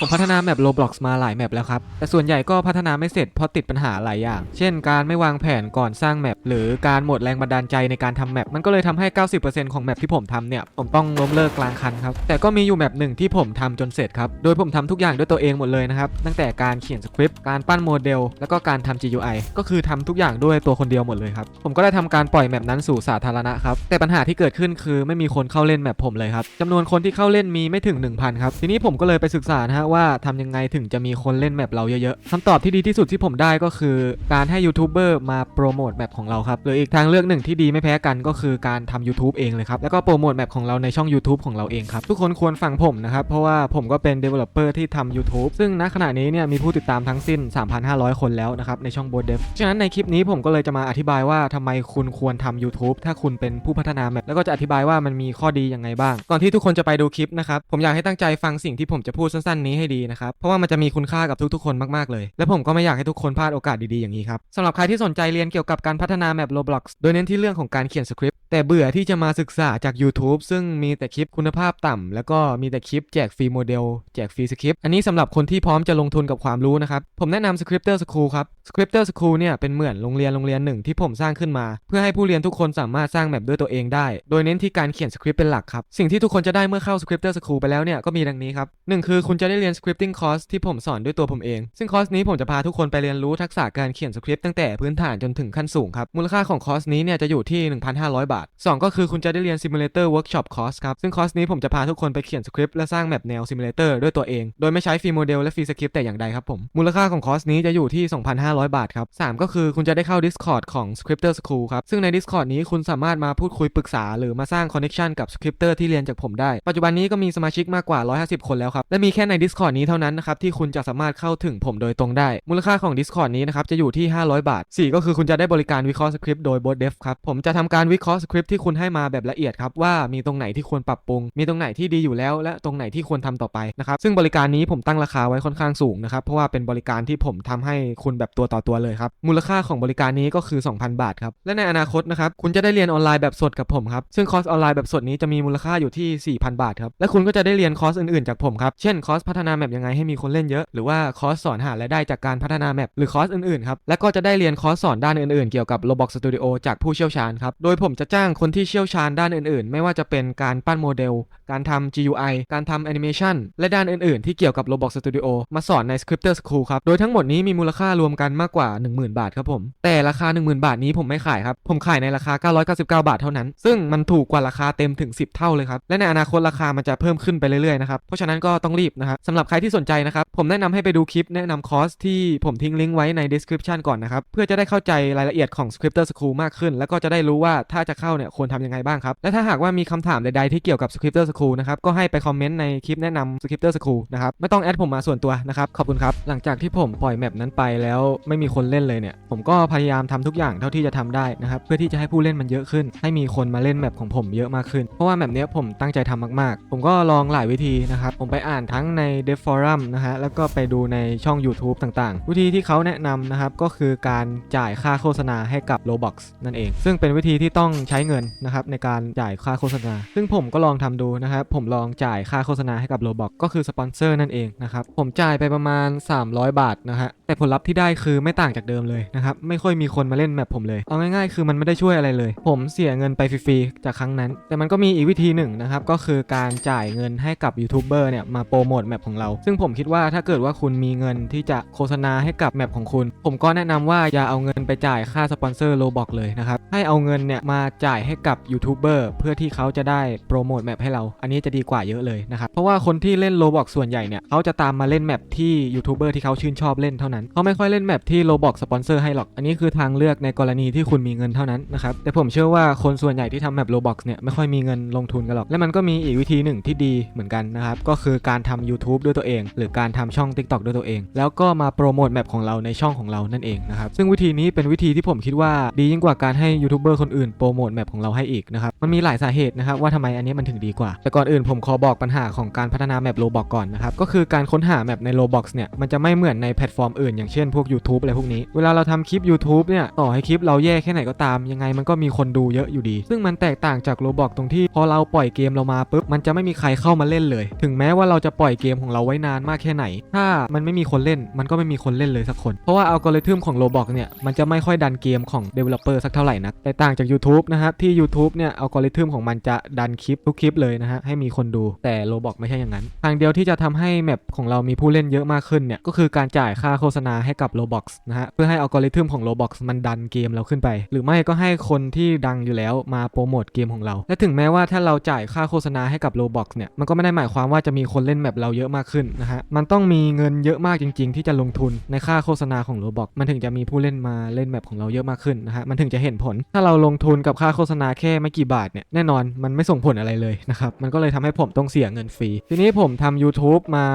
ผมพัฒนาแมป Roblox มาหลายแมปแล้วครับ แต่ส่วนใหญ่ก็พัฒนาไม่เสร็จเพราะติดปัญหาหลายอย่าง เช่นการไม่วางแผนก่อนสร้างแมปหรือการหมดแรงบันดาลใจในการทำแมปมันก็เลยทำให้ 90%ของแมปที่ผมทำเนี่ยผมต้องล้มเลิกกลางคันครับ แต่ก็มีอยู่แมปหนึ่งที่ผมทำจนเสร็จครับ โดยผมทำทุกอย่างด้วยตัวเองหมดเลยนะครับ ตั้งแต่การเขียนสคริปต์การปั้นโมเดล แล้วก็การทำ GUI ก็คือทำทุกอย่างด้วยตัวคนเดียวหมดเลยครับ ผมก็ได้ทำการปล่อยแมปนั้นสู่สาธารณะครับ แต่ปัญหาที่เกิดขึ้นคือไม่มีคนเข้าเล่นแมปผมเลยครับจำนวนคนที่เข้าเล่นมีไม่ถึง 1,000ครับทีนี้ผมก็เลยไปศึกษานะฮะว่าทำยังไงถึงจะมีคนเล่นแมปเราเยอะๆคำตอบที่ดีที่สุดที่ผมได้ก็คือ การให้ยูทูบเบอร์มาโปรโมทแมปของเราครับหรืออีกทางเลือกหนึ่งที่ดีไม่แพ้กันก็คือการทำ YouTube เองเลยครับแล้วก็โปรโมทแมปของเราในช่อง YouTube ของเราเองครับทุกคนควรฟังผมนะครับเพราะว่าผมก็เป็น Developer ที่ทำ YouTube ซึ่งณขณะนี้เนี่ยมีผู้ติดตามทั้งสิ้น 3,500 คนแล้วนะครับในช่อง b o d d e v ฉะนั้นในคลิปนี้ผมก็เลยจะมาอธิบายว่าทำไมคุณควรทำ YouTube ถ้าคุณเป็นผู้พัฒนาแมปแล้วก็จะอธิบายว่ามันมีข้อดียังไงบ้าง ก่อนที่ทุกคนจะไปดูคลิปนะครับผมอยากให้ตั้งใจฟังสิ่งที่ผมจะพูดสั้นๆนี้ให้ดีนะครับ เพราะว่ามันจะมีคุณค่ากับทุกๆคนมากๆเลย และผมก็ไม่อยากให้ทุกคนพลาดโอกาสดีๆอย่างนี้ครับสำหรับใครที่สนใจเรียนเกี่ยวกับการพัฒนาแมป Roblox โดยเน้นที่เรื่องของการเขียนสคริปต์ แต่เบื่อที่จะมาศึกษาจาก YouTube ซึ่งมีแต่คลิปคุณภาพต่ำ แล้วก็มีแต่คลิปแจกฟรีโมเดล แจกฟรีสคริปต์อันนี้สำหรับคนที่พร้อมจะลงทุนกับความรู้นะครับ ผมแนะนำ Scripter School ครับ Scripter School เนี่ยเป็นเหมือนโรงเรียนโรงเรียนหนึ่งที่ผมสร้างขึ้นมา เพื่อให้ผู้เรียนทุกคนสามารถสร้างแมปด้วยตัวเองได้ โดยเน้นที่การเขียนสคริปต์เป็นหลักครับ สิ่งที่ทุกคนจะได้เมื่อเข้า Scripter School ไปแล้วเนี่ยก็มีดังนี้ครับหนึ่งคือคุณจะได้เรียน scripting course ที่ผมสอนด้วยตัวผมเอง ซึ่งคอร์สนี้ผมจะพาทุกคนไปเรียนรู้ทักษะการเขียนสคริปต์ตั้งแต่พื้นฐานจนถึงขั้นสูงครับมูลค่าของคอร์สนี้เนี่ยจะอยู่ที่ 1,500 บาทาท 2 ก็คือคุณจะได้เรียน Simulator Workshop Course ครับ ซึ่งคอร์สนี้ผมจะพาทุกคนไปเขียนสคริปต์และสร้างแมปแนว Simulator ด้วยตัวเอง โดยไม่ใช้ฟรีโมเดลและฟรีสคริปต์แต่อย่างใดครับผม มูลค่าของคอร์สนี้จะอยู่ที่ 2,500 บาทครับ 3 ก็คือคุณจะได้เข้า Discord ของ Scripter School ครับ ซึ่งใน Discord นี้คุณสามารถมาพูดคุยปรึกษา หรือมาสร้างคอนเน t ชันกับ Scripter ที่เรียนจากผมได้ ปัจจุบันนี้ก็มีสมาชิกมากกว่า 150 คนแล้วครับ และมีแค่ใน Discord นี้เท่านั้นนะครับที่คุณจะสามารถเข้าถึงผมโดยตรงได้ มูลค่าของ Discord นี้นะครับจะอยู่ที่ 500 บาท 4 ก็คือคุณจะได้บริการวิเคราะห์สคริปต์โดย b o t Dev ครับผมจะทำการวิเคราะห์สคริปต์ที่คุณให้มาแบบละเอียดครับว่ามีตรงไหนที่ควรปรับปรุง มีตรงไหนที่ดีอยู่แล้ว และตรงไหนที่ควรทำต่อไปนะครับซึ่งบริการนี้ผมตั้งราคาไว้ค่อนข้างสูงนะครับเพราะว่าเป็นบริการที่ผมทำให้คุณแบบตัวต่อตัวเลยครับมูลค่าของบริการนี้ก็คือ 2,000 บาทครับและในอนาคตนะครับคุณจะได้เรียนออนไลน์แบบสดกับผมครับซึ่งคอร์สออนไลน์แบบสดนี้จะมีมูลค่าอยู่ที่ 4,000 บาทครับและคุณก็จะได้เรียนคอร์สอื่นๆจากผมครับเช่นคอร์สพัฒนาแมปยังไงให้มีคนเล่นเยอะหรือว่าคอร์สสอนหารายได้จากการพัฒนาแมปหรือคอร์สอื่นๆครับและก็จะได้เรียนคอร์สสอนด้านอื่นๆ เกี่ยวกับ Roblox Studio จากผู้เชี่ยวชาญครับโดยผมจะจ้้างคนที่เชี่ยวชาญด้านอื่นๆ ไม่ว่าจะเป็นการปั้นโมเดล การทำ GUI การทำแอนิเมชันและด้านอื่นๆ ที่เกี่ยวกับ Roblox Studio มาสอนใน Scripter School ครับ โดยทั้งหมดนี้มีมูลค่ารวมกันมากกว่า 10,000 บาทครับผม แต่ราคา 10,000 บาทนี้ผมไม่ขายครับ ผมขายในราคา 999 บาทเท่านั้น ซึ่งมันถูกกว่าราคาเต็มถึง 10 เท่าเลยครับ และในอนาคตราคามันจะเพิ่มขึ้นไปเรื่อยๆ นะครับ เพราะฉะนั้นก็ต้องรีบนะครับสำหรับใครที่สนใจนะครับ ผมแนะนำให้ไปดูคลิปแนะนำคอร์สที่ผมทิ้งลิงก์ไว้ใน description ก่อนนะครับ เพื่อจะได้เข้าใจรายละเอียดของ Scripter School มากขึ้น แล้วก็จะได้รู้ว่าถ้าจะเข้าเนี่ยควรทำยังไงบ้างครับ และถ้าหากว่ามีคำถามใดๆที่เกี่ยวกับ Scripter School นะครับ ก็ให้ไปคอมเมนต์ในคลิปแนะนำ Scripter School นะครับ ไม่ต้องแอดผมมาส่วนตัวนะครับ ขอบคุณครับ หลังจากที่ผมปล่อยแมปนั้นไปแล้วไม่มีคนเล่นเลยเนี่ย ผมก็พยายามทำทุกอย่างเท่าที่จะทำได้นะครับ เพื่อที่จะให้ผู้เล่นมันเยอะขึ้น ให้มีคนมาเล่นแมปของผมเยอะมากขึ้น เพราะว่าแมปนี้ผมตั้งใจทำมากๆ ผมก็ลองหลายวิธีนะครับ ผมไปอ่านทั้งใน Dev Forum นะฮะ แล้วก็ไปดูในช่อง YouTube ต่างๆ วิธีที่เขาแนะนำนะครับ ก็คือการจ่ายค่าโฆษณาให้กับ Roblox นั่นเอง ซึ่งเป็นวิธีที่ต้องใช้้เงินนะครับในการจ่ายค่าโฆษณา ซึ่งผมก็ลองทำดูนะครับ ผมลองจ่ายค่าโฆษณาให้กับ Roblox ก็คือสปอนเซอร์นั่นเองนะครับ ผมจ่ายไปประมาณ 300 บาทนะฮะ แต่ผลลัพธ์ที่ได้คือไม่ต่างจากเดิมเลยนะครับ ไม่ค่อยมีคนมาเล่นแมปผมเลย เอาง่ายๆ คือมันไม่ได้ช่วยอะไรเลย ผมเสียเงินไปฟรีๆ จากครั้งนั้น แต่มันก็มีอีกวิธีหนึ่งนะครับ ก็คือการจ่ายเงินให้กับยูทูบเบอร์เนี่ยมาโปรโมทแมปของเรา ซึ่งผมคิดว่าถ้าเกิดว่าคุณมีเงินที่จะโฆษณาให้กับแมปของคุณ ผมก็แนะนำว่าอย่าเอาเงินไปจ่ายค่าสปอนเซอร์โลบอกเลยนะครับ ให้เอาเงินเนี่ยมาจายให้กับยูทูบเบอร์เพื่อที่เขาจะได้โปรโมทแมปให้เรา อันนี้จะดีกว่าเยอะเลยนะครับ เพราะว่าคนที่เล่นโลบอกส่วนใหญ่เนี่ยเขาจะตามมาเล่นแมปที่ยูทูบเบอร์ที่เขาชื่นชอบเล่นเท่านั้นเขาไม่ค่อยเล่นแมปที่โลบอกสปอนเซอร์ให้หรอก อันนี้คือทางเลือกในกรณีที่คุณมีเงินเท่านั้นนะครับ แต่ผมเชื่อว่าคนส่วนใหญ่ที่ทำแมปโลบอกเนี่ยไม่ค่อยมีเงินลงทุนกันหรอก และมันก็มีอีกวิธีหนึ่งที่ดีเหมือนกันนะครับ ก็คือการทำ YouTube ด้วยตัวเอง หรือการทำช่อง TikTok ด้วยตัวเอง แล้วก็มาโปรโมทแมปของเราในช่องของเรานั่นเองนะครับซึ่งวิธีนี้เป็นวิธีที่ผมคิดว่าดียิ่งกว่าการให้ยูทูบเบอร์คนอื่นโปรโมททแมปของเราให้อีกนะครับ มันมีหลายสาเหตุนะครับว่าทำไมอันนี้มันถึงดีกว่า แต่ก่อนอื่นผมขอบอกปัญหาของการพัฒนาแมปโลบอกก่อนนะครับ ก็คือการค้นหาแมปใน Roblox เนี่ย มันจะไม่เหมือนในแพลตฟอร์มอื่นอย่างเช่นพวก YouTube อะไรพวกนี้ เวลาเราทำคลิป YouTube เนี่ย ต่อให้คลิปเราแย่แค่ไหนก็ตาม ยังไงมันก็มีคนดูเยอะอยู่ดี ซึ่งมันแตกต่างจาก Roblox ตรงที่พอเราปล่อยเกมเรามาปุ๊บ มันจะไม่มีใครเข้ามาเล่นเลย ถึงแม้ว่าเราจะปล่อยเกมของเราไว้นานมากแค่ไหน ถ้ามันไม่มีคนเล่น มันก็ไม่มีคนเล่นเลยสักคน เพราะว่าอัลกอริทึมของ Roblox เนี่ย มันจะไม่ค่อยดันเกมของ Developer สักเท่าไหร่นักแต่ต่างจาก YouTube นะครับที่ YouTube เนี่ยอัลกอริทึมของมันจะดันคลิปทุกคลิปเลยนะฮะให้มีคนดูแต่ Roblox ไม่ใช่อย่างนั้น ทางเดียวที่จะทำให้แมปของเรามีผู้เล่นเยอะมากขึ้นเนี่ยก็คือการจ่ายค่าโฆษณาให้กับ Roblox นะฮะเพื่อให้อัลกอริทึมของ Roblox มันดันเกมเราขึ้นไป หรือไม่ก็ให้คนที่ดังอยู่แล้วมาโปรโมทเกมของเรา และถึงแม้ว่าถ้าเราจ่ายค่าโฆษณาให้กับ Roblox เนี่ยมันก็ไม่ได้หมายความว่าจะมีคนเล่นแมปเราเยอะมากขึ้นนะฮะมันต้องมีเงินเยอะมากจริง ๆ ที่จะลงทุนในค่าโฆษณาของ Roblox มันถึงจะมีผู้เล่นมาเล่นแมปของเราเยอะมากขึ้นนะฮะมันถึงจะเห็นผลถ้าเราลงทุนกับค่าโฆษณาแค่ไม่กี่บาทเนี่ยแน่นอนมันไม่ส่งผลอะไรเลยนะครับมันก็เลยทำให้ผมต้องเสียเงินฟรี ทีนี้ผมทำ YouTube มา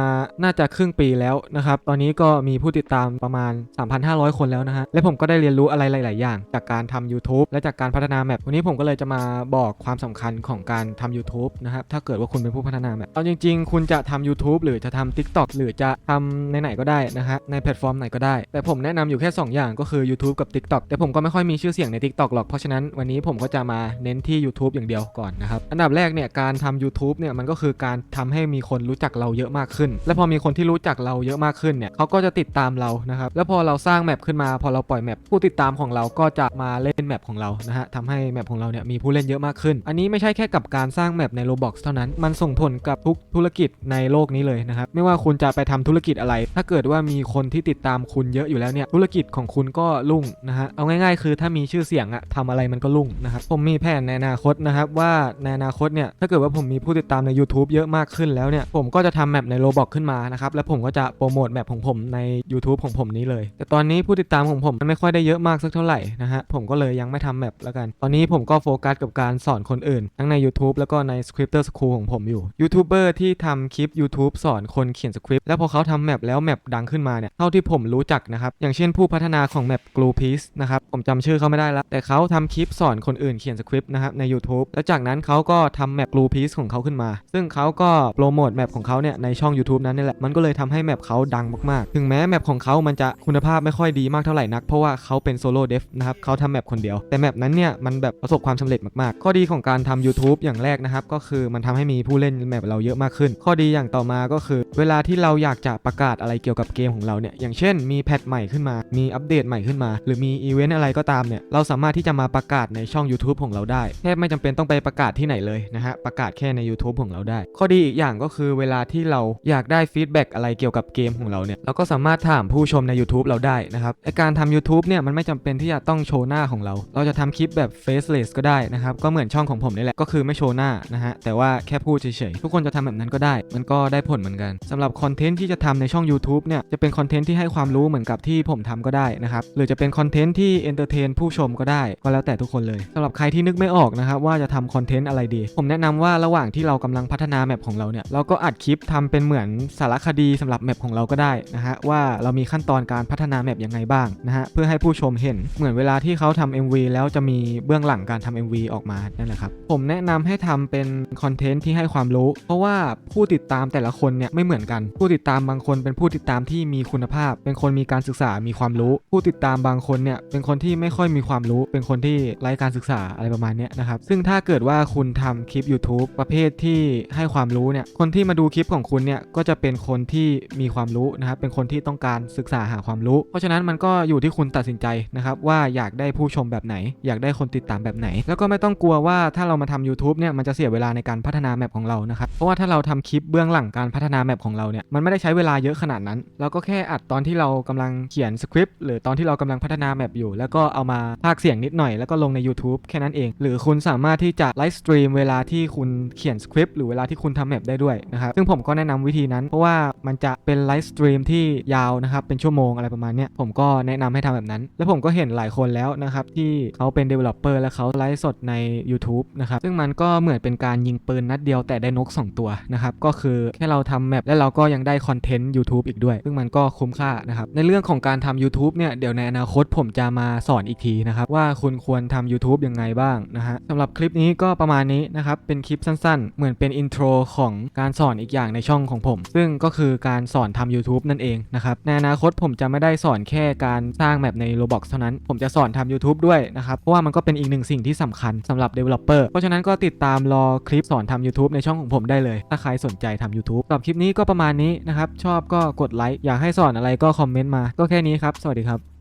น่าจะครึ่งปีแล้วนะครับตอนนี้ก็มีผู้ติดตามประมาณ 3,500 คนแล้วนะฮะและผมก็ได้เรียนรู้อะไรหลาย ๆ อย่าง จากการทำ YouTube และจากการพัฒนาแมปวันนี้ผมก็เลยจะมาบอกความสำคัญของการทำ YouTube นะครับถ้าเกิดว่าคุณเป็นผู้พัฒนาแมปเอาจริง ๆ คุณจะทำ YouTube หรือจะทำ TikTok หรือจะทำในไหนๆก็ได้นะฮะในแพลตฟอร์มไหนก็ได้ แต่ผมแนะนำอยู่แค่ 2 อย่างก็คือ YouTube กับ TikTok แต่ผมก็ไม่ค่อยมีชื่อเสียงใน TikTok หรอกเพราะฉะนั้นวันนี้ผมก็จะมาเน้นที่ YouTube อย่างเดียวก่อนนะครับ อันดับแรกเนี่ยการทำ YouTube เนี่ยมันก็คือการทำให้มีคนรู้จักเราเยอะมากขึ้น และพอมีคนที่รู้จักเราเยอะมากขึ้นเนี่ยเขาก็จะติดตามเรานะครับ แล้วพอเราสร้างแมปขึ้นมา พอเราปล่อยแมปผู้ติดตามของเราก็จะมาเล่นแมปของเรานะฮะทำให้แมปของเราเนี่ยมีผู้เล่นเยอะมากขึ้น อันนี้ไม่ใช่แค่กับการสร้างแมปใน Roblox เท่านั้น มันส่งผลกับทุกธุรกิจในโลกนี้เลยนะครับ ไม่ว่าคุณจะไปทำธุรกิจอะไร ถ้าเกิดว่ามีคนที่ติดตามคุณเยอะอยู่แล้วเนี่ย ธุรกิจของคุณก็รุ่งนะฮะ เอาง่ายๆ คือถ้ามีชื่อเสียงอะทำอะไรมันก็รุ่งนะครับผมมีแผนในอนาคตนะครับว่าในอนาคตเนี่ยถ้าเกิดว่าผมมีผู้ติดตามใน YouTube เยอะมากขึ้นแล้วเนี่ยผมก็จะทำแมปใน Roblox ขึ้นมานะครับแล้วผมก็จะโปรโมทแมปของผมใน YouTube ของผมนี้เลย แต่ตอนนี้ผู้ติดตามของผมมันไม่ค่อยได้เยอะมากสักเท่าไหร่นะฮะผมก็เลยยังไม่ทำแมปแล้วกัน ตอนนี้ผมก็โฟกัสกับการสอนคนอื่น ทั้งใน YouTube แล้วก็ใน Scripter School ของผมอยู่ยูทูบเบอร์ที่ทำคลิป YouTube สอนคนเขียนสคริปต์แล้วพอเขาทำแมปแล้วแมปดังขึ้นมาเนี่ยเท่าที่ผมรู้จักนะครับอย่างเช่นผู้พัฒนาของแมป Glue Piece นะครับผมจำชื่อเขาไม่ได้แล้วแต่เขาทำคลิปสอนคนอื่นเขียนสคริปต์นะครับใน YouTube แล้วจากนั้นเขาก็ทำแมป Glue Piece ของเขาขึ้นมา ซึ่งเขาก็โปรโมทแมปของเขาเนี่ยในช่อง YouTube นั้นนี่แหละ มันก็เลยทำให้แมปเขาดังมากๆ ถึงแม้แมปของเขามันจะคุณภาพไม่ค่อยดีมากเท่าไหร่นัก เพราะว่าเขาเป็นโซโล่เดฟนะครับเขาทำแมปคนเดียว แต่แมปนั้นเนี่ยมันแบบประสบความสำเร็จมากๆ ข้อดีของการทำ YouTube อย่างแรกนะครับก็คือมันทำให้มีผู้เล่นแมปเราเยอะมากขึ้น ข้อดีอย่างต่อมาก็คือ เวลาที่เราอยากจะประกาศอะไรเกี่ยวกับเกมของเราเนี่ยอย่างเช่น มีแพทใหม่ขึ้นมา มีอัปเดตใหม่ขึ้นมา หรือมีอีเวนต์อะไรก็ตามเนี่ยเราสามารถที่จะมาประกาศในช่อง YouTube ของเราได้แทบไม่จำเป็นต้องไปประกาศที่ไหนเลยนะฮะประกาศแค่ใน YouTube ของเราได้ ข้อดีอีกอย่างก็คือเวลาที่เราอยากได้ฟีดแบ็กอะไรเกี่ยวกับเกมของเราเนี่ยเราก็สามารถถามผู้ชมใน YouTube เราได้นะครับไอการทำ YouTube เนี่ยมันไม่จำเป็นที่จะต้องโชว์หน้าของเรา เราจะทำคลิปแบบ faceless ก็ได้นะครับก็เหมือนช่องของผมนี่แหละก็คือไม่โชว์หน้านะฮะแต่ว่าแค่พูดเฉยๆทุกคนจะทำแบบนั้นก็ได้ มันก็ได้ผลเหมือนกันสำหรับคอนเทนต์ที่จะทำในช่อง YouTube เนี่ยจะเป็นคอนเทนต์ที่ให้ความรู้เหมือนกับที่ผมทำก็ได้นะครับหรือจะเป็นคอนเทนต์ที่เอนเตอร์เทนผู้ชมก็ได้ก็แล้วแต่ทุกคนเลยสำหรับหรับใครที่นึกไม่ออกนะครับว่าจะทำคอนเทนต์อะไรดี ผมแนะนำว่าระหว่างที่เรากำลังพัฒนาแมปของเราเนี่ยเราก็อัดคลิปทำเป็นเหมือนสารคดีสำหรับแมปของเราก็ได้นะฮะว่าเรามีขั้นตอนการพัฒนาแมปยังไงบ้างนะฮะเพื่อให้ผู้ชมเห็นเหมือนเวลาที่เขาทำ MV แล้วจะมีเบื้องหลังการทำ MV ออกมานั่นแหละครับผมแนะนำให้ทำเป็นคอนเทนต์ที่ให้ความรู้ เพราะว่าผู้ติดตามแต่ละคนเนี่ยไม่เหมือนกัน ผู้ติดตามบางคนเป็นผู้ติดตามที่มีคุณภาพ เป็นคนมีการศึกษามีความรู้ ผู้ติดตามบางคนเนี่ยเป็นคนที่ไม่ค่อยมีความรู้ เป็นคนที่ไร้การศึกษาอะไรประมาณนี้นะครับ ซึ่งถ้าเกิดว่าคุณทำคลิป YouTube ประเภทที่ให้ความรู้เนี่ย คนที่มาดูคลิปของคุณเนี่ยก็จะเป็นคนที่มีความรู้นะครับ เป็นคนที่ต้องการศึกษาหาความรู้ เพราะฉะนั้นมันก็อยู่ที่คุณตัดสินใจนะครับว่าอยากได้ผู้ชมแบบไหน อยากได้คนติดตามแบบไหน แล้วก็ไม่ต้องกลัวว่าถ้าเรามาทำ YouTube เนี่ยมันจะเสียเวลาในการพัฒนาแมปของเรานะครับ เพราะว่าถ้าเราทำคลิปเบื้องหลังการพัฒนาแมปของเราเนี่ยมันไม่ได้ใช้เวลาเยอะขนาดนั้น เราก็แค่อัดตอนที่เรากำลังเขียนสคริปต์หรือตอนที่เรากำลังพัฒนาแมปอยู่ แล้วก็เอามาพากเสียงนิดหน่อยแล้วก็ลงใน YouTube แค่นั้นเอง หรือคุณสามารถที่จะไลฟ์สตรีมเวลาที่คุณเขียนสคริปต์หรือเวลาที่คุณทำแมปได้ด้วยนะครับ ซึ่งผมก็แนะนำวิธีนั้น เพราะว่ามันจะเป็นไลฟ์สตรีมที่ยาวนะครับเป็นชั่วโมงอะไรประมาณนี้ผมก็แนะนำให้ทำแบบนั้น แล้วผมก็เห็นหลายคนแล้วนะครับที่เขาเป็น developer แล้วเขาไลฟ์สดใน YouTube นะครับซึ่งมันก็เหมือนเป็นการยิงปืนนัดเดียวแต่ได้นก 2 ตัวนะครับก็คือแค่เราทำแมปแล้วเราก็ยังได้คอนเทนต์ YouTube อีกด้วย ซึ่งมันก็คุ้มค่านะครับในเรื่องของการทำ YouTube เนี่ยเดี๋ยวในอนาคตผมจะมาสอนอีกทีนะครับว่าคุณควรทำ YouTube ยังไงบ้างนะฮะสำหรับคลิปนี้ก็ประมาณนี้นะครับ เป็นคลิปสั้นๆ เหมือนเป็นอินโทรของการสอนอีกอย่างในช่องของผม ซึ่งก็คือการสอนทำ YouTube นั่นเองนะครับ ในอนาคตผมจะไม่ได้สอนแค่การสร้างแมปใน Roblox เท่านั้น ผมจะสอนทำ YouTube ด้วยนะครับ เพราะว่ามันก็เป็นอีกหนึ่งสิ่งที่สำคัญสำหรับ Developer เพราะฉะนั้นก็ติดตามรอคลิปสอนทำ YouTube ในช่องของผมได้เลย ถ้าใครสนใจทำ YouTube สำหรับคลิปนี้ก็ประมาณนี้นะครับ ชอบก็กดไลค์ อยากให้สอนอะไรก็คอมเมนต์มา ก็แค่นี้ครับ สวัสดีครับ